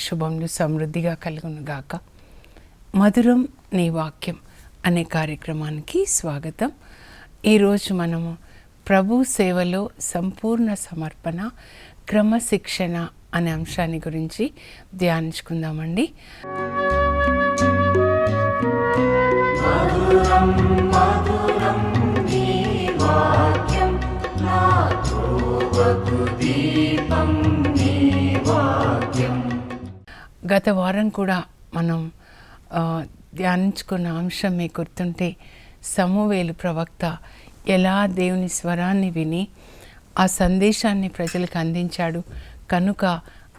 శుభములు సమృద్ధిగా కలుగును గాక. మధురం నీ వాక్యం అనే కార్యక్రమానికి స్వాగతం. ఈరోజు మనము ప్రభు సేవలో సంపూర్ణ సమర్పణ క్రమశిక్షణ అనే అంశాన్ని గురించి ధ్యానించుకుందామండి. గత వారం కూడా మనం ధ్యానించుకున్న అంశం మీకు గుర్తుంటే సమూవేలు ప్రవక్త ఎలా దేవుని స్వరాన్ని విని ఆ సందేశాన్ని ప్రజలకు అందించాడు. కనుక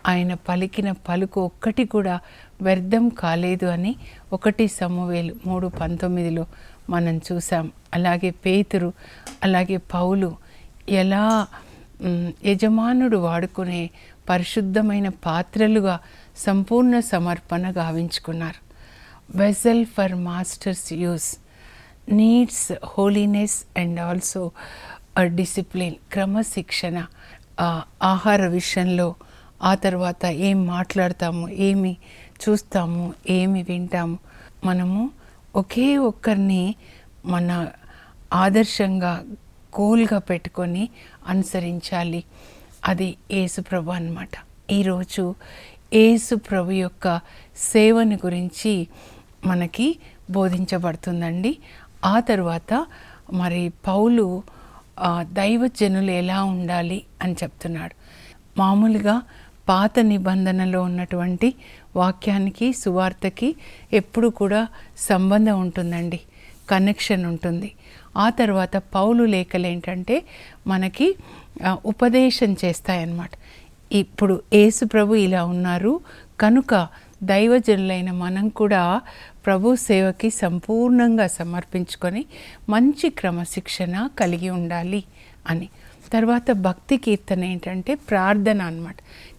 ఆయన పలికిన పలుకు ఒక్కటి కూడా వ్యర్థం కాలేదు అని ఒకటి సమూవేలు మూడు పంతొమ్మిదిలో మనం చూసాం అలాగే పేతురు అలాగే పౌలు ఎలా యజమానుడు వాడుకునే పరిశుద్ధమైన పాత్రలుగా సంపూర్ణ సమర్పణ గావించుకున్నారు. Vessel for master's use needs holiness and also discipline క్రమశిక్షణ ఆహార విషయంలో ఆ తర్వాత ఏం మాట్లాడతాము ఏమి చూస్తాము ఏమి వింటాము. మనము ఒకే ఒక్కరిని మన ఆదర్శంగా గోల్గా పెట్టుకొని అనుసరించాలి. అది యేసుప్రభు అన్నమాట. ఈరోజు యేసు ప్రభు యొక్క సేవను గురించి మనకి బోధించబడుతుందండి. ఆ తర్వాత మరి పౌలు దైవజనులు ఎలా ఉండాలి అని చెప్తున్నాడు. మామూలుగా పాత నిబంధనలో ఉన్నటువంటి వాక్యానికి సువార్తకి ఎప్పుడు కూడా సంబంధం ఉంటుందండి. కనెక్షన్ ఉంటుంది. ఆ తర్వాత పౌలు లేఖలు ఏంటంటే మనకి ఉపదేశం చేస్తాయన్నమాట. ఇప్పుడు యేసు ప్రభు ఇలా ఉన్నారు. కనుక దైవజనులైన మనం కూడా ప్రభు సేవకి సంపూర్ణంగా సమర్పించుకొని మంచి క్రమశిక్షణ కలిగి ఉండాలి అని. తర్వాత భక్తి కీర్తన ఏంటంటే ప్రార్థన అనమాట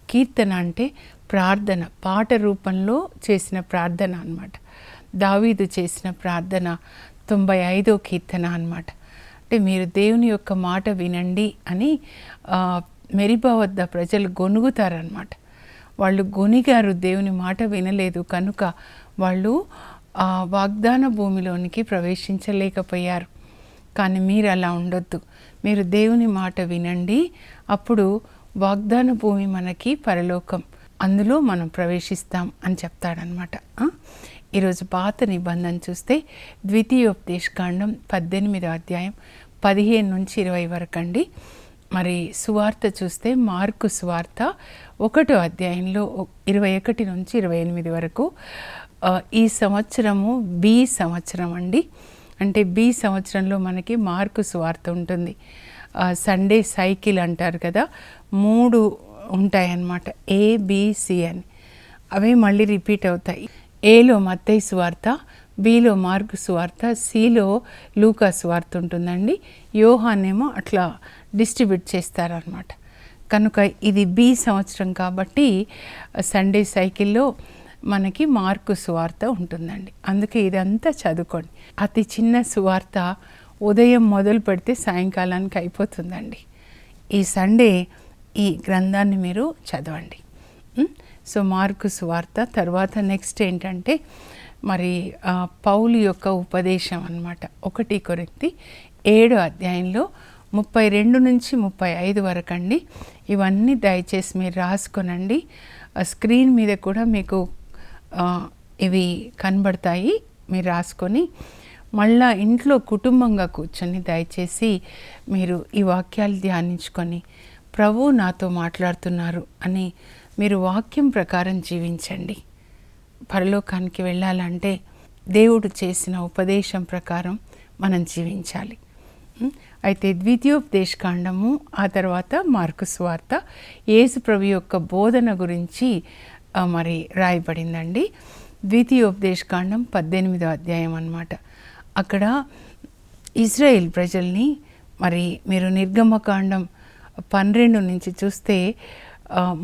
కీర్తన అంటే ప్రార్థన పాట రూపంలో చేసిన ప్రార్థన అనమాట దావీదు చేసిన ప్రార్థన తొంభై ఐదో కీర్తన అన్నమాట. అంటే మీరు దేవుని యొక్క మాట వినండి అని మెరిబా వద్ద ప్రజలు గొనుగుతారనమాట వాళ్ళు గొనిగారు దేవుని మాట వినలేదు కనుక వాళ్ళు ఆ వాగ్దాన భూమిలోనికి ప్రవేశించలేకపోయారు. కానీ మీరు అలా ఉండొద్దు. మీరు దేవుని మాట వినండి. అప్పుడు వాగ్దాన భూమి మనకి పరలోకం. అందులో మనం ప్రవేశిస్తాం అని చెప్తాడనమాట ఈరోజు పాత నిబంధన చూస్తే ద్వితీయోపదేశకాండం పద్దెనిమిదో అధ్యాయం పదిహేను నుంచి ఇరవై వరకు అండి మరి సువార్త చూస్తే మార్కు సువార్త ఒకటో అధ్యాయంలో ఇరవై ఒకటి నుంచి ఇరవై ఎనిమిది వరకు ఈ సంవత్సరము బి సంవత్సరం అండి. అంటే బి సంవత్సరంలో మనకి మార్కు సువార్త ఉంటుంది. సండే సైకిల్ అంటారు కదా మూడు ఉంటాయన్నమాట ఏబిసి అని. అవే మళ్ళీ రిపీట్ అవుతాయి. ఏలో మత్తయ్య సువార్త బిలో మార్కు సువార్త సిలో లూకా సువార్త ఉంటుందండి. యోహానేమో అట్లా డిస్ట్రిబ్యూట్ చేస్తారనమాట కనుక ఇది బి సంవత్సరం కాబట్టి సండే సైకిల్లో మనకి మార్కు సువార్త ఉంటుందండి. అందుకే ఇదంతా చదువుకోండి. అతి చిన్న సువార్త ఉదయం మొదలు పెడితే సాయంకాలానికి అయిపోతుందండి. ఈ సండే ఈ గ్రంథాన్ని మీరు చదవండి. సో మార్కు సువార్త తర్వాత నెక్స్ట్ ఏంటంటే మరి ఆ, పౌలు యొక్క ఉపదేశం అన్నమాట. ఒకటి కొరింతి ఏడో అధ్యాయంలో ముప్పై రెండు నుంచి ముప్పై ఐదు వరకు అండి ఇవన్నీ దయచేసి మీరు రాసుకొనండి. ఆ స్క్రీన్ మీద కూడా మీకు ఇవి కనబడతాయి. మీరు రాసుకొని మళ్ళా ఇంట్లో కుటుంబంగా కూర్చొని దయచేసి మీరు ఈ వాక్యాలు ధ్యానించుకొని ప్రభు నాతో మాట్లాడుతున్నారు అని మీరు వాక్యం ప్రకారం జీవించండి. పరలోకానికి వెళ్ళాలంటే దేవుడు చేసిన ఉపదేశం ప్రకారం మనం జీవించాలి. అయితే ద్వితీయోపదేశకాండము ఆ తర్వాత మార్కు స్వార్త యేసు ప్రభు యొక్క బోధన గురించి మరి రాయబడిందండి. ద్వితీయోపదేశకాండం పద్దెనిమిదో అధ్యాయం అన్నమాట. అక్కడ ఇజ్రాయెల్ ప్రజల్ని మరి మీరు నిర్గమకాండం పన్నెండు నుంచి చూస్తే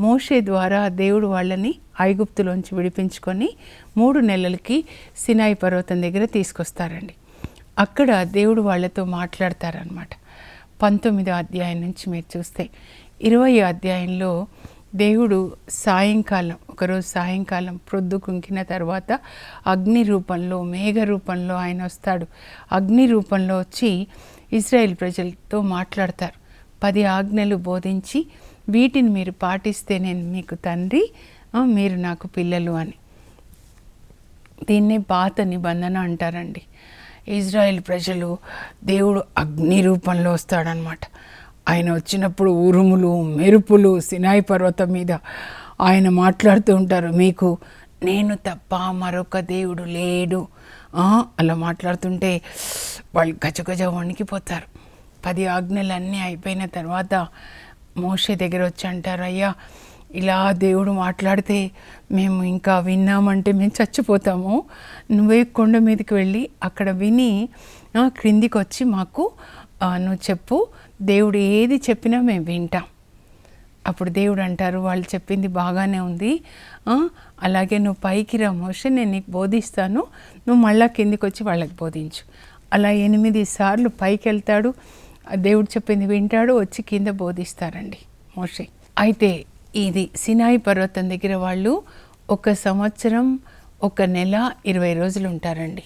మోషే ద్వారా దేవుడు వాళ్ళని ఐగుప్తులోంచి విడిపించుకొని మూడు నెలలకి సినాయి పర్వతం దగ్గర తీసుకొస్తారండి. అక్కడ దేవుడు వాళ్ళతో మాట్లాడతారనమాట పంతొమ్మిదో అధ్యాయం నుంచి మీరు చూస్తే ఇరవై అధ్యాయంలో దేవుడు సాయంకాలం ఒకరోజు సాయంకాలం ప్రొద్దు కుంకిన తర్వాత అగ్ని రూపంలో మేఘ రూపంలో ఆయన వస్తాడు. అగ్ని రూపంలో వచ్చి ఇజ్రాయెల్ ప్రజలతో మాట్లాడతారు. పది ఆజ్ఞలు బోధించి వీటిని మీరు పాటిస్తే నేను మీకు తండ్రి మీరు నాకు పిల్లలు అని. దీన్నే పాత నిబంధన అంటారండి. ఇజ్రాయెల్ ప్రజలు దేవుడు అగ్ని రూపంలో వస్తాడనమాట ఆయన వచ్చినప్పుడు ఉరుములు మెరుపులు సినాయి పర్వతం మీద ఆయన మాట్లాడుతూ ఉంటారు మీకు నేను తప్ప మరొక దేవుడు లేడు. అలా మాట్లాడుతుంటే వాళ్ళు గజగజ వణికిపోతారు. పది ఆజ్ఞలన్నీ అయిపోయిన తర్వాత మోషే దగ్గర వచ్చి అంటారు అయ్యా ఇలా దేవుడు మాట్లాడితే మేము ఇంకా విన్నామంటే మేము చచ్చిపోతాము. నువ్వే కొండ మీదకి వెళ్ళి అక్కడ విని క్రిందికి వచ్చి మాకు నువ్వు చెప్పు దేవుడు ఏది చెప్పినా మేము వింటాం. అప్పుడు దేవుడు అంటారు వాళ్ళు చెప్పింది బాగానే ఉంది. అలాగే నువ్వు పైకి రా మోషే నేను నీకు బోధిస్తాను. నువ్వు మళ్ళా కిందికి వచ్చి వాళ్ళకి బోధించు. అలా ఎనిమిది సార్లు పైకి వెళ్తాడు. దేవుడు చెప్పింది వింటాడు వచ్చి కింద బోధిస్తారండి మోషే. అయితే ఇది సినాయి పర్వతం దగ్గర వాళ్ళు ఒక సంవత్సరం ఒక నెల ఇరవై రోజులు ఉంటారండి.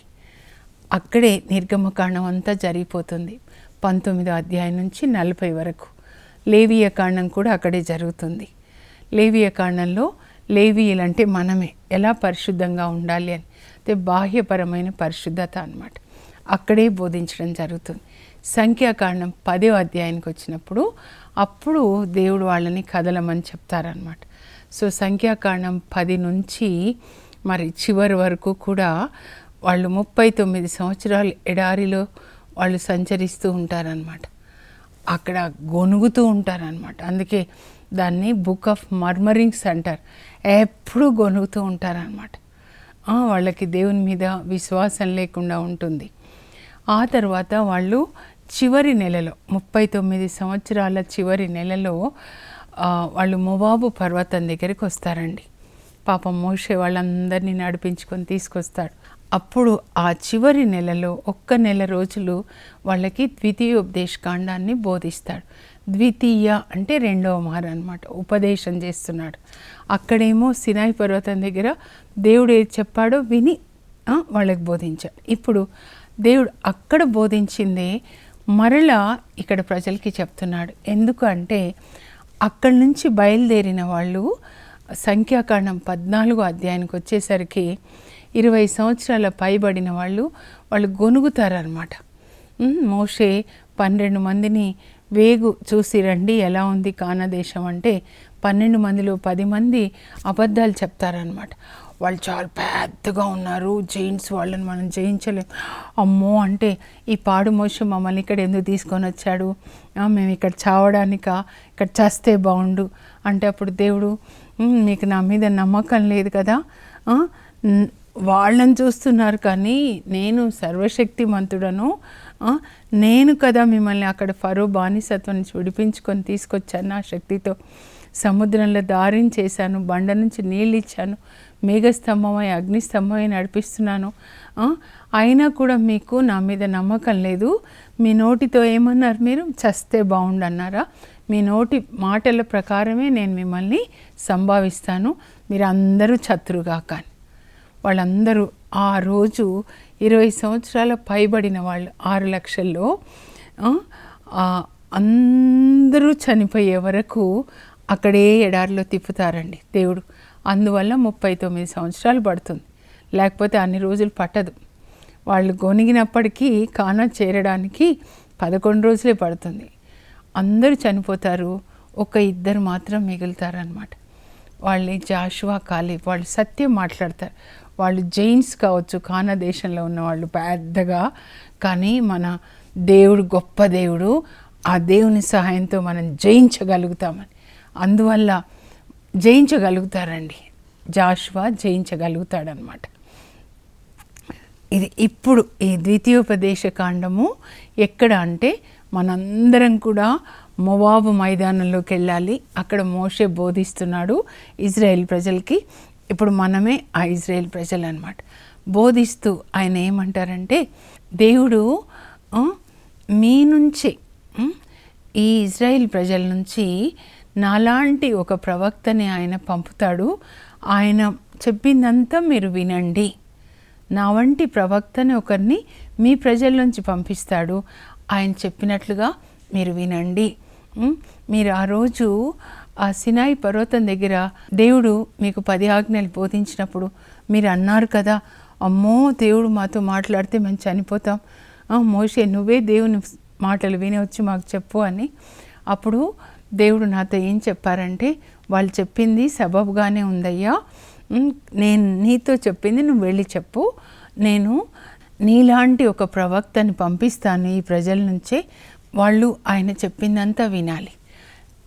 అక్కడే నిర్గమకాండం అంతా జరిగిపోతుంది. పంతొమ్మిదో అధ్యాయం నుంచి నలభై వరకు. లేవియ కాండం కూడా అక్కడే జరుగుతుంది. లేవీయ కాండంలో లేవీయులంటే మనమే. ఎలా పరిశుద్ధంగా ఉండాలి అని. అంటే బాహ్యపరమైన పరిశుద్ధత అన్నమాట. అక్కడే బోధించడం జరుగుతుంది. సంఖ్యాకాండం పదో అధ్యాయానికి వచ్చినప్పుడు అప్పుడు దేవుడు వాళ్ళని కదలమని చెప్తారనమాట సో సంఖ్యాకాండం పది నుంచి మరి చివరి వరకు కూడా వాళ్ళు ముప్పై తొమ్మిది సంవత్సరాలు ఎడారిలో వాళ్ళు సంచరిస్తూ ఉంటారనమాట అక్కడ గొనుగుతూ ఉంటారనమాట అందుకే దాన్ని బుక్ ఆఫ్ మర్మరింగ్స్ అంటారు. ఎప్పుడూ గొనుగుతూ ఉంటారనమాట వాళ్ళకి దేవుని మీద విశ్వాసం లేకుండా ఉంటుంది. ఆ తర్వాత వాళ్ళు చివరి నెలలో ముప్పై తొమ్మిది సంవత్సరాల చివరి నెలలో వాళ్ళు మొబాబు పర్వతం దగ్గరికి వస్తారండి. పాపం మోషే వాళ్ళందరినీ నడిపించుకొని తీసుకొస్తాడు. అప్పుడు ఆ చివరి నెలలో ఒక్క నెల రోజులు వాళ్ళకి ద్వితీయోపదేశ కాండాన్ని బోధిస్తాడు. ద్వితీయ అంటే రెండవ మారు అనమాట ఉపదేశం చేస్తున్నాడు. అక్కడేమో సినాయి పర్వతం దగ్గర దేవుడు ఏది చెప్పాడో విని వాళ్ళకి బోధించాడు. ఇప్పుడు దేవుడు అక్కడ బోధించిందే మరలా ఇక్కడ ప్రజలకి చెప్తున్నాడు. ఎందుకు అంటే అక్కడి నుంచి బయలుదేరిన వాళ్ళు సంఖ్యాకాండం పద్నాలుగో అధ్యాయానికి వచ్చేసరికి ఇరవై సంవత్సరాల పైబడిన వాళ్ళు వాళ్ళు గొనుగుతారనమాట మోషే పన్నెండు మందిని వేగు చూసి రండి ఎలా ఉంది కానదేశం అంటే పన్నెండు మందిలో పది మంది అబద్ధాలు చెప్తారనమాట వాళ్ళు చాలా పెద్దగా ఉన్నారు. జైన్స్ వాళ్ళని మనం జయించలేం. అమ్మో అంటే ఈ పాడు మోసం మమ్మల్ని ఇక్కడ ఎందుకు తీసుకొని వచ్చాడు? మేము ఇక్కడ చావడానికా? ఇక్కడ చస్తే బాగుండు. అంటే అప్పుడు దేవుడు మీకు నా మీద నమ్మకం లేదు కదా? వాళ్ళని చూస్తున్నారు కానీ నేను సర్వశక్తిమంతుడను. నేను కదా మిమ్మల్ని అక్కడ ఫరో బానిసత్వం నుంచి విడిపించుకొని తీసుకొచ్చాను నా శక్తితో. సముద్రంలో దారిని చేశాను బండ నుంచి నీళ్ళు ఇచ్చాను. మేఘస్తంభమై అగ్నిస్తంభమై నడిపిస్తున్నాను. అయినా కూడా మీకు నా మీద నమ్మకం లేదు. మీ నోటితో ఏమన్నారు మీరు? చస్తే బాగుండు అన్నారా మీ నోటి మాటల ప్రకారమే నేను మిమ్మల్ని సంభావిస్తాను. మీరు అందరూ చతురుగా కానీ. వాళ్ళందరూ ఆ రోజు ఇరవై సంవత్సరాల పైబడిన వాళ్ళు ఆరు లక్షల్లో అందరూ చనిపోయే వరకు అక్కడే ఎడారిలో తిప్పుతారండి దేవుడు. అందువల్ల ముప్పై తొమ్మిది సంవత్సరాలు పడుతుంది. లేకపోతే అన్ని రోజులు పట్టదు. వాళ్ళు గొనిగినప్పటికీ కానా చేరడానికి పదకొండు రోజులే పడుతుంది. అందరూ చనిపోతారు. ఒక ఇద్దరు మాత్రం మిగులుతారనమాట వాళ్ళని జాషువా కాలి వాళ్ళు సత్యం మాట్లాడతారు. వాళ్ళు జైన్స్ కావచ్చు కానా దేశంలో ఉన్న వాళ్ళు పెద్దగా. కానీ మన దేవుడు గొప్ప దేవుడు ఆ దేవుని సహాయంతో మనం జయించగలుగుతామని. అందువల్ల జయించగలుగుతారండి. జాషువా జయించగలుగుతాడనమాట ఇది ఇప్పుడు ఈ ద్వితీయోపదేశ కాండము ఎక్కడ అంటే మనందరం కూడా మొవాబు మైదానంలోకి వెళ్ళాలి. అక్కడ మోషే బోధిస్తున్నాడు ఇజ్రాయెల్ ప్రజలకి. ఇప్పుడు మనమే ఆ ఇజ్రాయెల్ ప్రజలు అనమాట బోధిస్తూ ఆయన ఏమంటారంటే దేవుడు మీ నుంచి ఈ ఇజ్రాయెల్ ప్రజల నుంచి నాలాంటి ఒక ప్రవక్తని ఆయన పంపుతాడు. ఆయన చెప్పిందంతా మీరు వినండి. నా వంటి ప్రవక్తని ఒకరిని మీ ప్రజల నుంచి పంపిస్తాడు. ఆయన చెప్పినట్లుగా మీరు వినండి. మీరు ఆ రోజు ఆ సినాయి పర్వతం దగ్గర దేవుడు మీకు పది ఆజ్ఞలు బోధించినప్పుడు మీరు అన్నారు కదా అమ్మో దేవుడు మాతో మాట్లాడితే మేము చనిపోతాం. మోషే నువ్వే దేవుని మాటలు వినవచ్చు మాకు చెప్పు అని. అప్పుడు దేవుడు నాతో ఏం చెప్పారంటే వాళ్ళు చెప్పింది సబబుగానే ఉందయ్యా. నేను నీతో చెప్పింది నువ్వు వెళ్ళి చెప్పు. నేను నీలాంటి ఒక ప్రవక్తని పంపిస్తాను ఈ ప్రజల నుంచే. వాళ్ళు ఆయన చెప్పిందంతా వినాలి.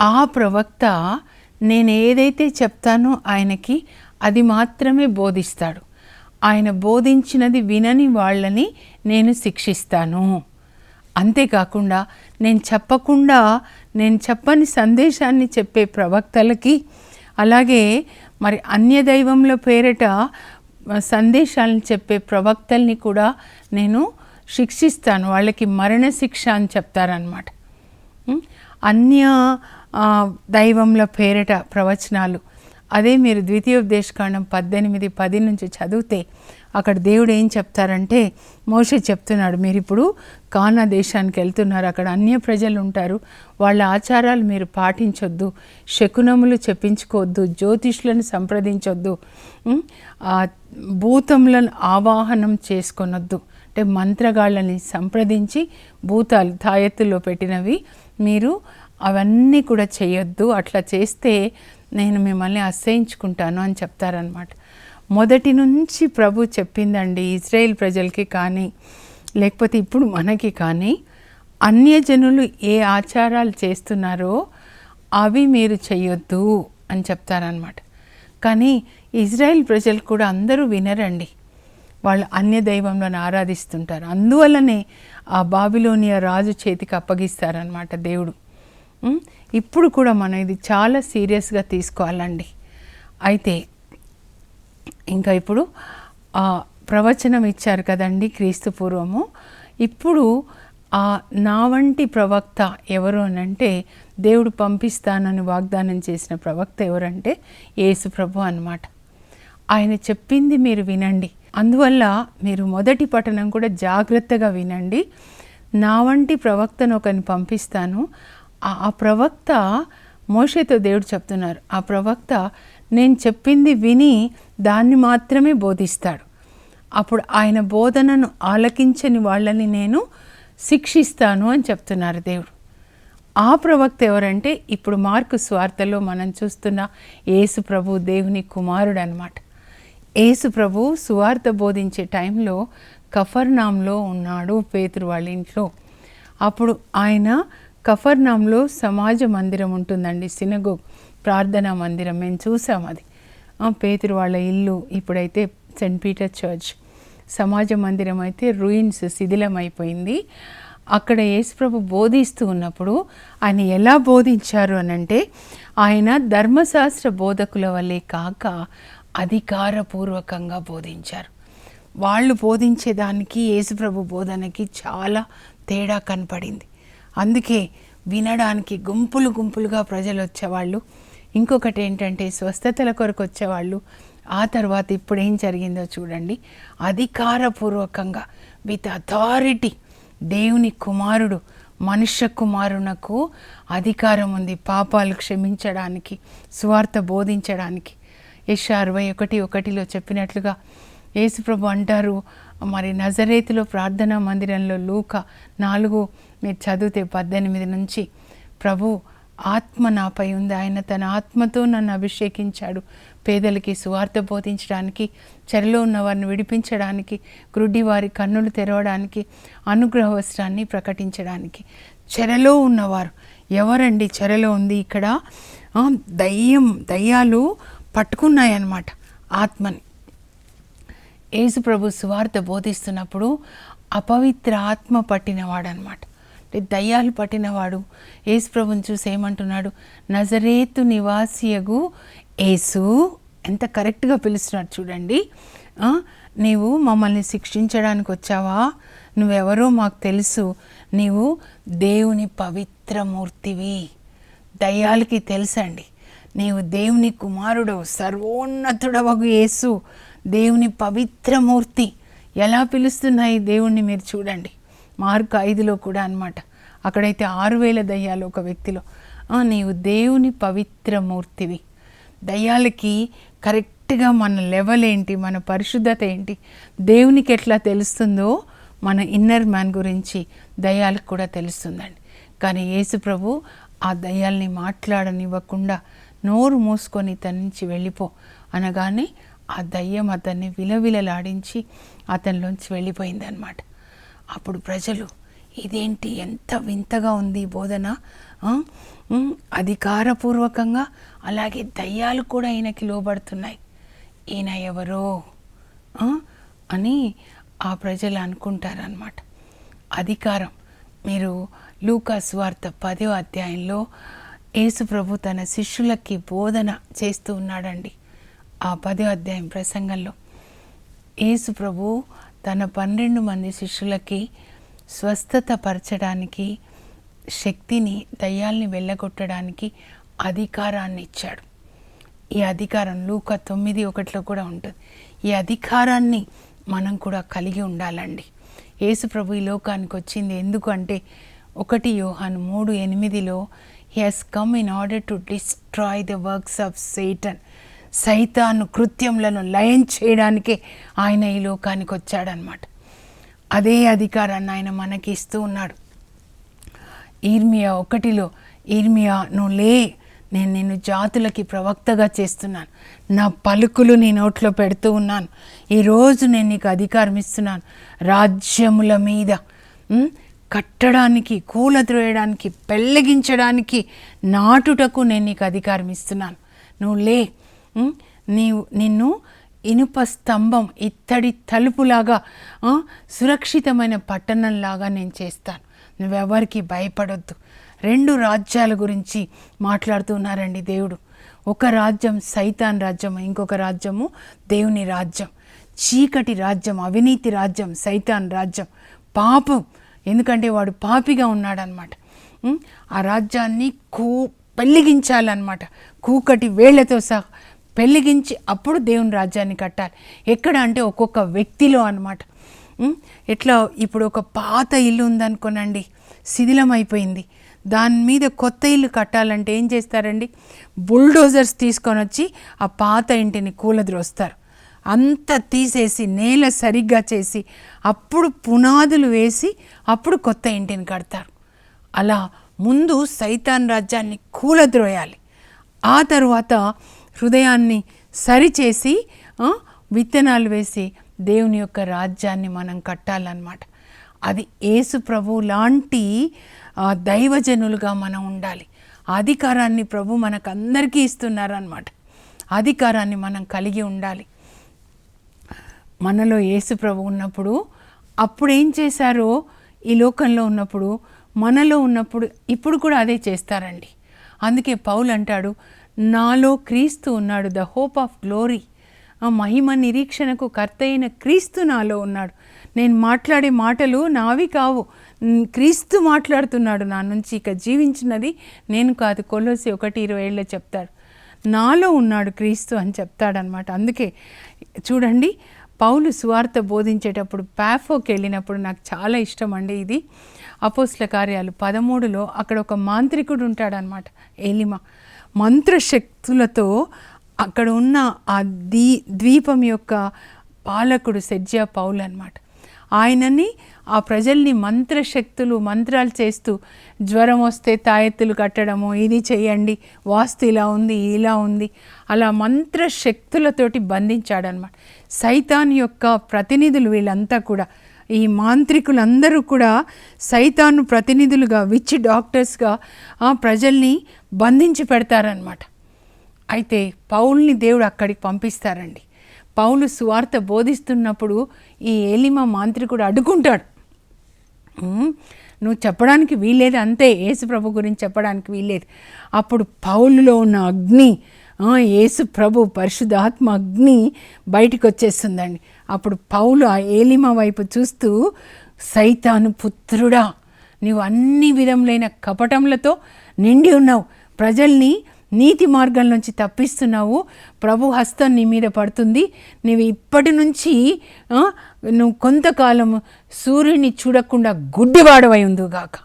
ఆ ప్రవక్త నేను ఏదైతే చెప్తానో ఆయనకి అది మాత్రమే బోధిస్తాడు. ఆయన బోధించినది వినని వాళ్ళని నేను శిక్షిస్తాను. అంతేకాకుండా నేను చెప్పకుండా నేను చెప్పని సందేశాన్ని చెప్పే ప్రవక్తలకి అలాగే మరి అన్య దైవంలో పేరిట సందేశాలను చెప్పే ప్రవక్తల్ని కూడా నేను శిక్షిస్తాను. వాళ్ళకి మరణశిక్ష అని చెప్తారనమాట అన్య దైవంలో పేరిట ప్రవచనాలు. అదే మీరు ద్వితీయోపదేశకాండం పద్దెనిమిది పది నుంచి చదివితే అక్కడ దేవుడు ఏం చెప్తారంటే మోషే చెప్తున్నాడు మీరు ఇప్పుడు కానా దేశానికి వెళ్తున్నారు అక్కడ అన్య ప్రజలు ఉంటారు వాళ్ళ ఆచారాలు మీరు పాటించొద్దు శకునములు చెప్పించుకోవద్దు జ్యోతిష్లను సంప్రదించొద్దు ఆ భూతములను ఆవాహనం చేసుకొనొద్దు. అంటే మంత్రగాళ్ళని సంప్రదించి భూతాలు తాయెత్తులో పెట్టినవి మీరు అవన్నీ కూడా చేయొద్దు అట్లా చేస్తే నేను మిమ్మల్ని అసహించుకుంటాను అని చెప్తారనమాట మొదటి నుంచి ప్రభు చెప్పిందండి ఇజ్రాయెల్ ప్రజలకి కానీ లేకపోతే ఇప్పుడు మనకి కానీ అన్యజనులు ఏ ఆచారాలు చేస్తున్నారో అవి మీరు చేయొద్దు అని చెప్తారనమాట కానీ ఇజ్రాయెల్ ప్రజలు కూడా అందరూ వినరండి. వాళ్ళు అన్య దైవంలను ఆరాధిస్తుంటారు. అందువల్లనే ఆ బాబిలోనియా రాజు చేతికి అప్పగిస్తారనమాట దేవుడు. ఇప్పుడు కూడా మనం ఇది చాలా సీరియస్గా తీసుకోవాలండి. అయితే ఇంకా ఇప్పుడు ప్రవచనం ఇచ్చారు కదండి క్రీస్తు పూర్వము. ఇప్పుడు ఆ నా వంటి ప్రవక్త ఎవరు అని అంటే దేవుడు పంపిస్తానని వాగ్దానం చేసిన ప్రవక్త ఎవరంటే యేసు ప్రభు అన్నమాట. ఆయన చెప్పింది మీరు వినండి. అందువల్ల మీరు మొదటి పఠనం కూడా జాగ్రత్తగా వినండి. నా వంటి ప్రవక్తను ఒకరిని పంపిస్తాను. ఆ- ఆ ప్రవక్త మోషేతో దేవుడు చెప్తున్నారు. ఆ ప్రవక్త నేను చెప్పింది విని దాన్ని మాత్రమే బోధిస్తాడు. అప్పుడు ఆయన బోధనను ఆలకించని వాళ్ళని నేను శిక్షిస్తాను అని చెప్తున్నారు దేవుడు. ఆ ప్రవక్త ఎవరంటే ఇప్పుడు మార్కు స్వార్థలో మనం చూస్తున్న యేసు ప్రభు దేవుని కుమారుడు అనమాట యేసు ప్రభు సువార్త బోధించే టైంలో కఫర్నాంలో ఉన్నాడు పేతురు వాళ్ళ ఇంట్లో. అప్పుడు ఆయన కఫర్నాంలో సమాజ మందిరం ఉంటుందండి సినగో ప్రార్థనా మందిరం మేము చూసాం అది. పేతురు వాళ్ళ ఇల్లు ఇప్పుడైతే సెయింట్ పీటర్ చర్చ్. సమాజ మందిరం అయితే రూయిన్స్ శిథిలమైపోయింది. అక్కడ యేసుప్రభు బోధిస్తూ ఉన్నప్పుడు ఆయన ఎలా బోధించారు అనంటే ఆయన ధర్మశాస్త్ర బోధకుల వల్లే కాక అధికారపూర్వకంగా బోధించారు. వాళ్ళు బోధించేదానికి యేసుప్రభు బోధనకి చాలా తేడా కనపడింది. అందుకే వినడానికి గుంపులు గుంపులుగా ప్రజలు వచ్చేవాళ్ళు ఇంకొకటి ఏంటంటే స్వస్థతల కొరకు వచ్చేవాళ్ళు. ఆ తర్వాత ఇప్పుడు ఏం జరిగిందో చూడండి. అధికారపూర్వకంగా విత్ అథారిటీ దేవుని కుమారుడు మనుష్య కుమారునకు అధికారం ఉంది. పాపాలు క్షమించడానికి స్వార్థ బోధించడానికి. యశ అరవై ఒకటి ఒకటిలో చెప్పినట్లుగా యేసుప్రభు అంటారు మరి నజరేతులో ప్రార్థనా మందిరంలో లూక నాలుగు మీరు చదివితే పద్దెనిమిది నుంచి ప్రభు ఆత్మ నాపై ఉంది. ఆయన తన ఆత్మతో నన్ను అభిషేకించాడు. పేదలకి సువార్త బోధించడానికి చెరలో ఉన్న వారిని విడిపించడానికి గ్రుడ్డి వారి కన్నులు తెరవడానికి అనుగ్రహ వస్త్రాన్ని ప్రకటించడానికి. చెరలో ఉన్నవారు. ఎవరండి చెరలో ఉంది ఇక్కడ? దయ్యం దయ్యాలు పట్టుకున్నాయన్నమాట ఆత్మని. యేసు ప్రభు సువార్త బోధిస్తున్నప్పుడు అపవిత్ర ఆత్మ పట్టినవాడనమాట అంటే దయ్యాలు పట్టినవాడు. ఏసు ప్రభుని చూసి ఏమంటున్నాడు? నజరేతు నివాసియగు ఏసు ఎంత కరెక్ట్గా పిలుస్తున్నాడు చూడండి. నీవు మమ్మల్ని శిక్షించడానికి వచ్చావా? నువ్వెవరో మాకు తెలుసు. నీవు దేవుని పవిత్రమూర్తివి. దయ్యాలకి తెలుసండి. నీవు దేవుని కుమారుడు సర్వోన్నతుడవగు యేసు. దేవుని పవిత్రమూర్తి. ఎలా పిలుస్తున్నాయి దేవుణ్ణి మీరు చూడండి. మార్క్ ఐదులో కూడా అన్నమాట. అక్కడైతే ఆరు వేల దయ్యాలు ఒక వ్యక్తిలో. నీవు దేవుని పవిత్రమూర్తివి. దయ్యాలకి కరెక్ట్గా మన లెవెల్ ఏంటి మన పరిశుద్ధత ఏంటి దేవునికి ఎట్లా తెలుస్తుందో మన ఇన్నర్ మ్యాన్ గురించి దయ్యాలకు కూడా తెలుస్తుందండి. కానీ యేసు ప్రభు ఆ దయ్యాల్ని మాట్లాడనివ్వకుండా నోరు మూసుకొని తన నుంచి వెళ్ళిపో అనగానే ఆ దయ్యం అతన్ని విలవిలలాడించి అతనిలోంచి వెళ్ళిపోయిందనమాట అప్పుడు ప్రజలు ఇదేంటి ఎంత వింతగా ఉంది బోధన? అధికారపూర్వకంగా? అలాగే దయ్యాలు కూడా ఈయనకి లోబడుతున్నాయి. ఈయన ఎవరో? అని ఆ ప్రజలు అనుకుంటారనమాట అధికారం. మీరు లూకాస్ వార్త పదో అధ్యాయంలో యేసు ప్రభు తన శిష్యులకి బోధన చేస్తూ ఉన్నాడండి. ఆ పదో అధ్యాయం ప్రసంగంలో. యేసు ప్రభు తన పన్నెండు మంది శిష్యులకి స్వస్థత పరచడానికి శక్తిని దయ్యాల్ని వెళ్ళగొట్టడానికి అధికారాన్ని ఇచ్చాడు. ఈ అధికారం లూక తొమ్మిది ఒకటిలో కూడా ఉంటుంది. ఈ అధికారాన్ని మనం కూడా కలిగి ఉండాలండి. యేసు ప్రభు ఈ లోకానికి వచ్చింది ఎందుకంటే ఒకటి యోహాను మూడు ఎనిమిదిలో he has come in order to destroy the works of Satan సైతాను కృత్యములను లయం చేయడానికే ఆయన ఈ లోకానికి వచ్చాడనమాట అదే అధికారాన్ని ఆయన మనకి ఇస్తూ ఉన్నాడు. ఈర్మియా ఒకటిలో ఈర్మియా నువ్వు లే నేను నిన్ను జాతులకి ప్రవక్తగా చేస్తున్నాను. నా పలుకులు నీ నోట్లో పెడుతూ ఉన్నాను. ఈరోజు నేను నీకు అధికారం ఇస్తున్నాను. రాజ్యముల మీద కట్టడానికి కూలద్రోయడానికి పెళ్ళగించడానికి నాటుటకు నేను నీకు అధికారం ఇస్తున్నాను. నువ్వు లే నీవు నిన్ను ఇనుప స్తంభం ఇత్తడి తలుపులాగా సురక్షితమైన పట్టణంలాగా నేను చేస్తాను. నువ్వెవరికి భయపడొద్దు. రెండు రాజ్యాల గురించి మాట్లాడుతున్నారండి దేవుడు. ఒక రాజ్యం సైతాన్ రాజ్యం ఇంకొక రాజ్యము దేవుని రాజ్యం. చీకటి రాజ్యం అవినీతి రాజ్యం సైతాన్ రాజ్యం. పాపం. ఎందుకంటే వాడు పాపిగా ఉన్నాడనమాట. ఆ రాజ్యాన్ని కూ పెళ్ళిగించాలన్నమాట కూకటి వేళ్ళతో సహా పెళ్ళిగించి అప్పుడు దేవుని రాజ్యాన్ని కట్టాలి. ఎక్కడ అంటే ఒక్కొక్క వ్యక్తిలో అనమాట ఎట్లా ఇప్పుడు ఒక పాత ఇల్లు ఉందనుకోనండి శిథిలం అయిపోయింది. దాని మీద కొత్త ఇల్లు కట్టాలంటే ఏం చేస్తారండి? బుల్డోజర్స్ తీసుకొని వచ్చి ఆ పాత ఇంటిని కూలద్రోస్తారు. అంతా తీసేసి నేల సరిగ్గా చేసి అప్పుడు పునాదులు వేసి అప్పుడు కొత్త ఇంటిని కడతారు. అలా ముందు సైతాన్ రాజ్యాన్ని కూలద్రోయాలి. ఆ తర్వాత హృదయాన్ని సరిచేసి విత్తనాలు వేసి దేవుని యొక్క రాజ్యాన్ని మనం కట్టాలన్నమాట. అది యేసు ప్రభు లాంటి దైవజనులుగా మనం ఉండాలి. అధికారాన్ని ప్రభు మనకందరికీ ఇస్తున్నారనమాట అధికారాన్ని మనం కలిగి ఉండాలి. మనలో యేసు ప్రభు ఉన్నప్పుడు అప్పుడు ఏం చేశారో ఈ లోకంలో ఉన్నప్పుడు మనలో ఉన్నప్పుడు ఇప్పుడు కూడా అదే చేస్తారండి. అందుకే పౌలు అంటాడు నాలో క్రీస్తు ఉన్నాడు ద హోప్ ఆఫ్ గ్లోరీ. ఆ మహిమ నిరీక్షణకు కర్త అయిన క్రీస్తు నాలో ఉన్నాడు. నేను మాట్లాడే మాటలు నావి కావు. క్రీస్తు మాట్లాడుతున్నాడు నా నుంచి. ఇక జీవించినది నేను కాదు కొలోసి ఒకటి ఇరవై ఏళ్ళలో చెప్తాడు. నాలో ఉన్నాడు క్రీస్తు అని చెప్తాడనమాట అందుకే చూడండి పౌలు సువార్త బోధించేటప్పుడు పాఫోకి వెళ్ళినప్పుడు నాకు చాలా ఇష్టం అండి ఇది. అపోస్ల కార్యాలు పదమూడులో అక్కడ ఒక మాంత్రికుడు ఉంటాడనమాట ఏలిమ. మంత్రశక్తులతో అక్కడ ఉన్న ఆ దీ ద్వీపం యొక్క పాలకుడు సెజ్జా పౌల్ అనమాట ఆయనని ఆ ప్రజల్ని మంత్రశక్తులు మంత్రాలు చేస్తూ జ్వరం వస్తే తాయెత్తులు కట్టడము ఇది చేయండి వాస్తు ఇలా ఉంది ఇలా ఉంది అలా మంత్రశక్తులతోటి బంధించాడనమాట సైతాన్ యొక్క ప్రతినిధులు వీళ్ళంతా కూడా ఈ మాంత్రికులందరూ కూడా సైతాను ప్రతినిధులుగా విచ్ డాక్టర్స్గా ఆ ప్రజల్ని బంధించి పెడతారనమాట అయితే పౌల్ని దేవుడు అక్కడికి పంపిస్తారండి. పౌలు సువార్త బోధిస్తున్నప్పుడు ఈ ఏలిమ మాంత్రికుడు అడ్డుకుంటాడు నువ్వు చెప్పడానికి వీల్లేదు అంతే యేసుప్రభు గురించి చెప్పడానికి వీల్లేదు. అప్పుడు పౌలులో ఉన్న అగ్ని ఆ, యేసు ప్రభు పరిశుద్ధాత్మ అగ్ని బయటికి వచ్చేస్తుందండి అప్పుడు పౌలు ఆ ఏలిమ వైపు చూస్తూ సైతాను పుత్రుడా నీవు అన్ని విధములైన కపటములతో నిండి ఉన్నావు. ప్రజల్ని నీతి మార్గం నుంచి తప్పిస్తున్నావు. ప్రభు హస్తం నీ మీద పడుతుంది. నీవు ఇప్పటి నుంచి నువ్వు కొంతకాలం సూర్యుని చూడకుండా గుడ్డివాడవై ఉందుగాక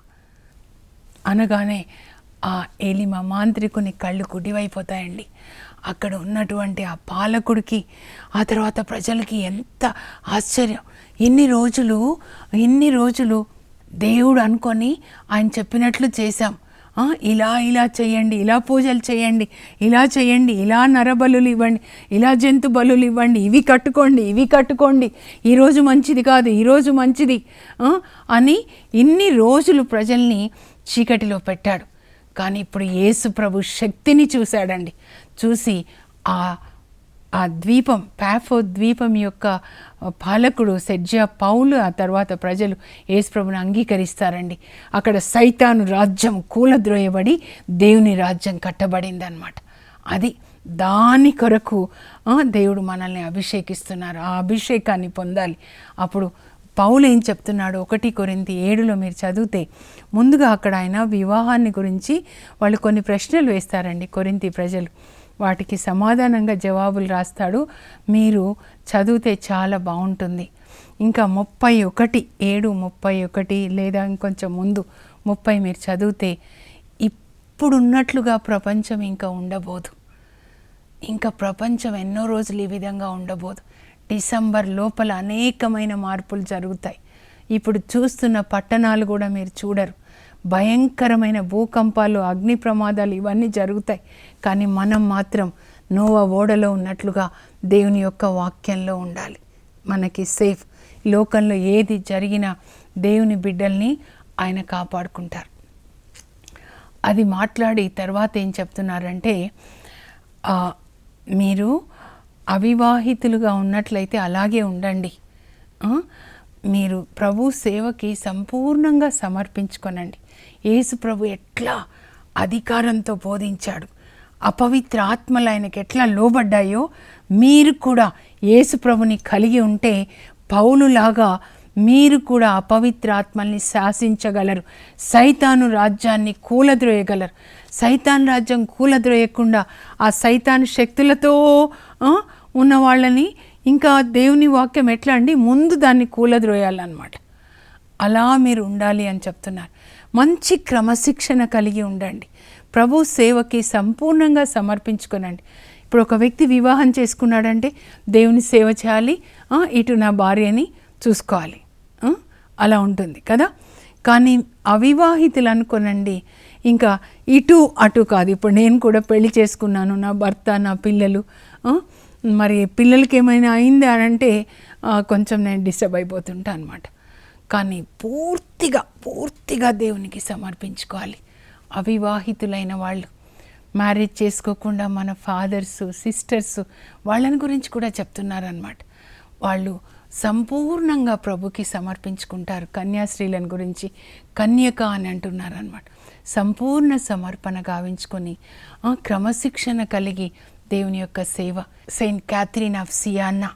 అనగానే ఆ ఏలిమ మాంత్రికుని కళ్ళు గుడ్డివైపోతాయండి. అక్కడ ఉన్నటువంటి ఆ పాలకుడికి ఆ తర్వాత ప్రజలకి ఎంత ఆశ్చర్యం. ఇన్ని రోజులు ఇన్ని రోజులు దేవుడు అనుకొని ఆయన చెప్పినట్లు చేశాం. ఇలా ఇలా చేయండి ఇలా పూజలు చేయండి ఇలా చేయండి ఇలా నరబలులు ఇవ్వండి ఇలా జంతు బలులు ఇవ్వండి ఇవి కట్టుకోండి ఇవి కట్టుకోండి ఈరోజు మంచిది కాదు ఈరోజు మంచిది అని ఇన్ని రోజులు ప్రజల్ని చీకటిలో పెట్టాడు. కానీ ఇప్పుడు యేసు ప్రభు శక్తిని చూశాడండి. చూసి ఆ ఆ ద్వీపం పాఫో ద్వీపం యొక్క పాలకుడు సెజ్జా పౌలు ఆ తర్వాత ప్రజలు యేసుప్రభుని అంగీకరిస్తారండి. అక్కడ సైతాను రాజ్యం కూలద్రోయబడి దేవుని రాజ్యం కట్టబడింది అనమాట అది దాని కొరకు దేవుడు మనల్ని అభిషేకిస్తున్నారు. ఆ అభిషేకాన్ని పొందాలి. అప్పుడు పౌలు ఏం చెప్తున్నాడు? ఒకటి కొరింతి ఏడులో మీరు చదివితే ముందుగా అక్కడ ఆయన వివాహాన్ని గురించి వాళ్ళు కొన్ని ప్రశ్నలు వేస్తారండి కొరింతి ప్రజలు. వాటికి సమాధానంగా జవాబులు రాస్తాడు. మీరు చదివితే చాలా బాగుంటుంది. ఇంకా ముప్పై ఒకటి ఏడు ముప్పై ఒకటి లేదా ఇంకొంచెం ముందు ముప్పై మీరు చదివితే ఇప్పుడున్నట్లుగా ప్రపంచం ఇంకా ఉండబోదు. ఇంకా ప్రపంచం ఎన్నో రోజులు ఈ విధంగా ఉండబోదు. డిసెంబర్ లోపల అనేకమైన మార్పులు జరుగుతాయి. ఇప్పుడు చూస్తున్న పట్టణాలు కూడా మీరు చూడరు. భయంకరమైన భూకంపాలు అగ్ని ప్రమాదాలు ఇవన్నీ జరుగుతాయి. కానీ మనం మాత్రం నోవ ఓడలో ఉన్నట్లుగా దేవుని యొక్క వాక్యంలో ఉండాలి. మనకి సేఫ్. లోకంలో ఏది జరిగినా దేవుని బిడ్డల్ని ఆయన కాపాడుకుంటారు. అది మాట్లాడి తర్వాత ఏం చెప్తున్నారంటే మీరు అవివాహితులుగా ఉన్నట్లయితే అలాగే ఉండండి. మీరు ప్రభు సేవకి సంపూర్ణంగా సమర్పించుకొనండి. యేసు ప్రభు ఎట్లా అధికారంతో బోధించాడు? అపవిత్ర ఆత్మలు ఆయనకి ఎట్లా లోబడ్డాయో మీరు కూడా యేసు ప్రభుని కలిగి ఉంటే పౌలులాగా మీరు కూడా అపవిత్ర ఆత్మల్ని శాసించగలరు. సైతాను రాజ్యాన్ని కూలద్రోయగలరు. సైతాన్ రాజ్యం కూలద్రోయకుండా ఆ సైతాను శక్తులతో ఉన్న వాళ్ళని ఇంకా దేవుని వాక్యం ఎట్లా అండి? ముందు దాన్ని కూలద్రోయాలన్నమాట. అలా మీరు ఉండాలి అని చెప్తున్నారు. మంచి క్రమశిక్షణ కలిగి ఉండండి. ప్రభు సేవకి సంపూర్ణంగా సమర్పించుకునండి. ఇప్పుడు ఒక వ్యక్తి వివాహం చేసుకున్నాడంటే దేవుని సేవ చేయాలి ఇటు నా భార్యని చూసుకోవాలి. అలా ఉంటుంది కదా? కానీ అవివాహితులు అనుకోనండి ఇంకా ఇటు అటు కాదు. ఇప్పుడు నేను కూడా పెళ్ళి చేసుకున్నాను నా భర్త నా పిల్లలు మరి పిల్లలకి ఏమైనా అయిందా అని అంటే కొంచెం నేను డిస్టర్బ్ అయిపోతుంటా అనమాట కానీ పూర్తిగా పూర్తిగా దేవునికి సమర్పించుకోవాలి. అవివాహితులైన వాళ్ళు మ్యారేజ్ చేసుకోకుండా మన ఫాదర్స్ సిస్టర్స్ వాళ్ళని గురించి కూడా చెప్తున్నారనమాట వాళ్ళు సంపూర్ణంగా ప్రభుకి సమర్పించుకుంటారు కన్యాశ్రీలను గురించి కన్యక అని అంటున్నారు అనమాట సంపూర్ణ సమర్పణ గావించుకొని ఆ, క్రమశిక్షణ కలిగి దేవుని యొక్క సేవ. సెయింట్ క్యాథరిన్ ఆఫ్ సియాన్నా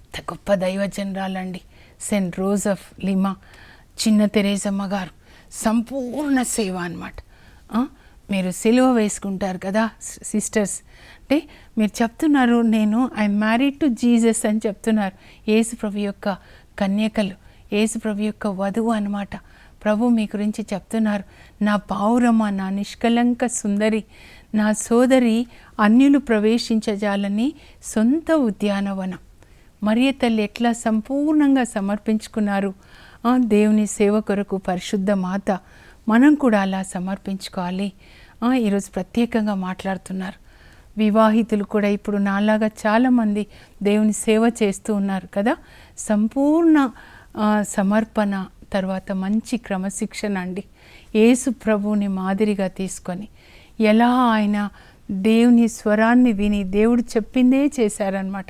ఇంత గొప్ప దైవజనరాలండి. సెయింట్ రోజఫ్ లిమా చిన్న తెరేజమ్మ గారు సంపూర్ణ సేవ అనమాట మీరు సిలువ వేసుకుంటారు కదా సిస్టర్స్. అంటే మీరు చెప్తున్నారు నేను ఐ మ్యారీడ్ టు జీసస్ అని చెప్తున్నారు. యేసు ప్రభు యొక్క కన్యకలు యేసు ప్రభు యొక్క వధువు అన్నమాట. ప్రభు మీ గురించి చెప్తున్నారు. నా పావురమ్మ నా నిష్కలంక సుందరి నా సోదరి అన్యులు ప్రవేశించజాలని సొంత ఉద్యానవనం. మరియ తల్లి ఎట్లా సంపూర్ణంగా సమర్పించుకున్నారు? ఆ, దేవుని సేవ కొరకు పరిశుద్ధ మాత మనం కూడా అలా సమర్పించుకోవాలి. ఆ, ఈరోజు ప్రత్యేకంగా మాట్లాడుతున్నారు. వివాహితులు కూడా ఇప్పుడు నాలాగా చాలామంది దేవుని సేవ చేస్తూ ఉన్నారు కదా? సంపూర్ణ సమర్పణ తర్వాత మంచి క్రమశిక్షణ అండి. యేసు ప్రభువుని మాదిరిగా తీసుకొని ఎలా ఆయన దేవుని స్వరాన్ని విని దేవుడు చెప్పిందే చేశారనమాట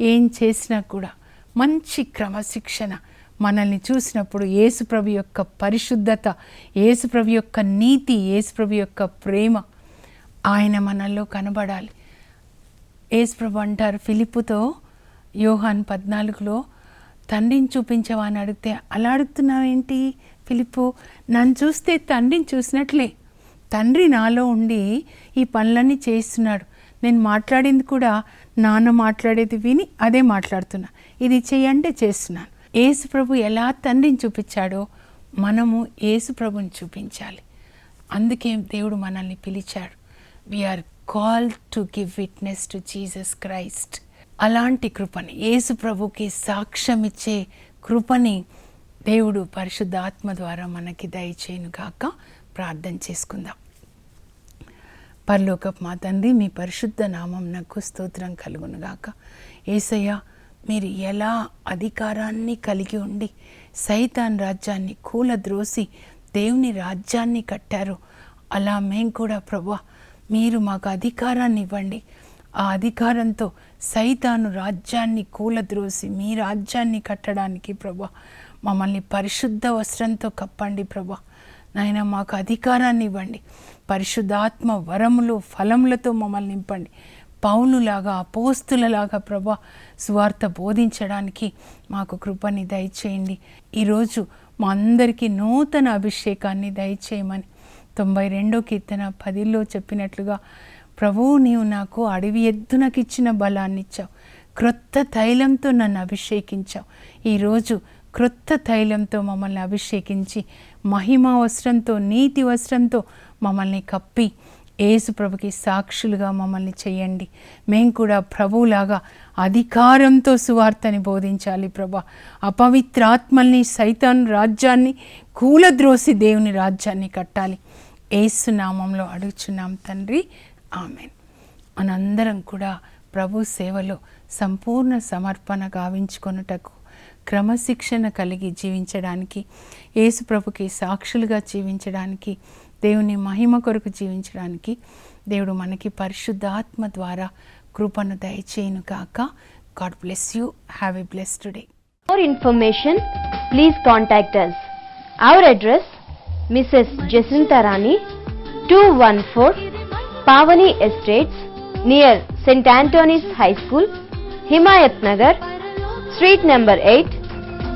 ఏం చేసినా కూడా మంచి క్రమశిక్షణ మనల్ని చూసినప్పుడు యేసుప్రభు యొక్క పరిశుద్ధత యేసుప్రభు యొక్క నీతి యేసుప్రభు యొక్క ప్రేమ ఆయన మనల్లో కనబడాలి. యేసుప్రభు అంటారు ఫిలిప్పుతో యోహాన్ పద్నాలుగులో తండ్రిని చూపించవా అని అడిగితే అలా అడుగుతున్నావేంటి ఫిలిప్పు? నన్ను చూస్తే తండ్రిని చూసినట్లే. తండ్రి నాలో ఉండి ఈ పనులన్నీ చేస్తున్నాడు. నేను మాట్లాడింది కూడా నాన్న మాట్లాడేది విని అదే మాట్లాడుతున్నా. ఇది చేయంటే చేస్తున్నాను. యేసు ప్రభు ఎలా తండ్రిని చూపించాడో మనము యేసు ప్రభుని చూపించాలి. అందుకే దేవుడు మనల్ని పిలిచాడు. We are call to give witness to Jesus Christ అలాంటి కృపని యేసు ప్రభుకి సాక్ష్యం ఇచ్చే కృపని దేవుడు పరిశుద్ధాత్మ ద్వారా మనకి దయచేయను కాక ప్రార్థన చేసుకుందాం. పరలోకపు మా తండ్రి మీ పరిశుద్ధ నామం నాకు స్తోత్రం కలుగునుగాక. ఏసయ్య మీరు ఎలా అధికారాన్ని కలిగి ఉండి సైతాన్ రాజ్యాన్ని కూలద్రోసి దేవుని రాజ్యాన్ని కట్టారో అలా మేము కూడా ప్రభా మీరు మాకు అధికారాన్ని ఇవ్వండి. ఆ అధికారంతో సైతాను రాజ్యాన్ని కూలద్రోసి మీ రాజ్యాన్ని కట్టడానికి ప్రభా మమ్మల్ని పరిశుద్ధ వస్త్రంతో కప్పండి ప్రభా నాయన మాకు అధికారాన్ని ఇవ్వండి. పరిశుద్ధాత్మ వరములు ఫలములతో మమ్మల్ని నింపండి. పౌలులాగా అపోస్తులలాగా ప్రభా సువార్త బోధించడానికి మాకు కృపని దయచేయండి. ఈరోజు మా అందరికీ నూతన అభిషేకాన్ని దయచేయమని తొంభై రెండో కీర్తన పదిలో చెప్పినట్లుగా ప్రభువు నీవు నాకు అడవి ఎద్దునకిచ్చిన బలాన్ని ఇచ్చావు క్రొత్త తైలంతో నన్ను అభిషేకించావు. ఈరోజు క్రొత్త తైలంతో మమ్మల్ని అభిషేకించి మహిమా వస్త్రంతో నీతి వస్త్రంతో మమ్మల్ని కప్పి యేసు ప్రభుకి సాక్షులుగా మమ్మల్ని చేయండి. మేము కూడా ప్రభువులాగా అధికారంతో సువార్తని బోధించాలి ప్రభా. అపవిత్రాత్మల్ని సైతాన్ రాజ్యాన్ని కూలద్రోసి దేవుని రాజ్యాన్ని కట్టాలి. ఏసు నామంలో అడుగుచున్నాం తండ్రి. ఆమెన్. మనందరం కూడా ప్రభు సేవలో సంపూర్ణ సమర్పణ గావించుకొనుటకు క్రమశిక్షణ కలిగి జీవించడానికి యేసు ప్రభుకి సాక్షులుగా జీవించడానికి దేవుని మహిమ కొరకు జీవించడానికి దేవుడు మనకి పరిశుద్ధాత్మ ద్వారా కృపను దయచేయను కాక God bless you. Have a bless today for information please contact us our address Mrs Jacintharani two one four Pavani estates near saint Antony's high school Himayat Nagar street number eight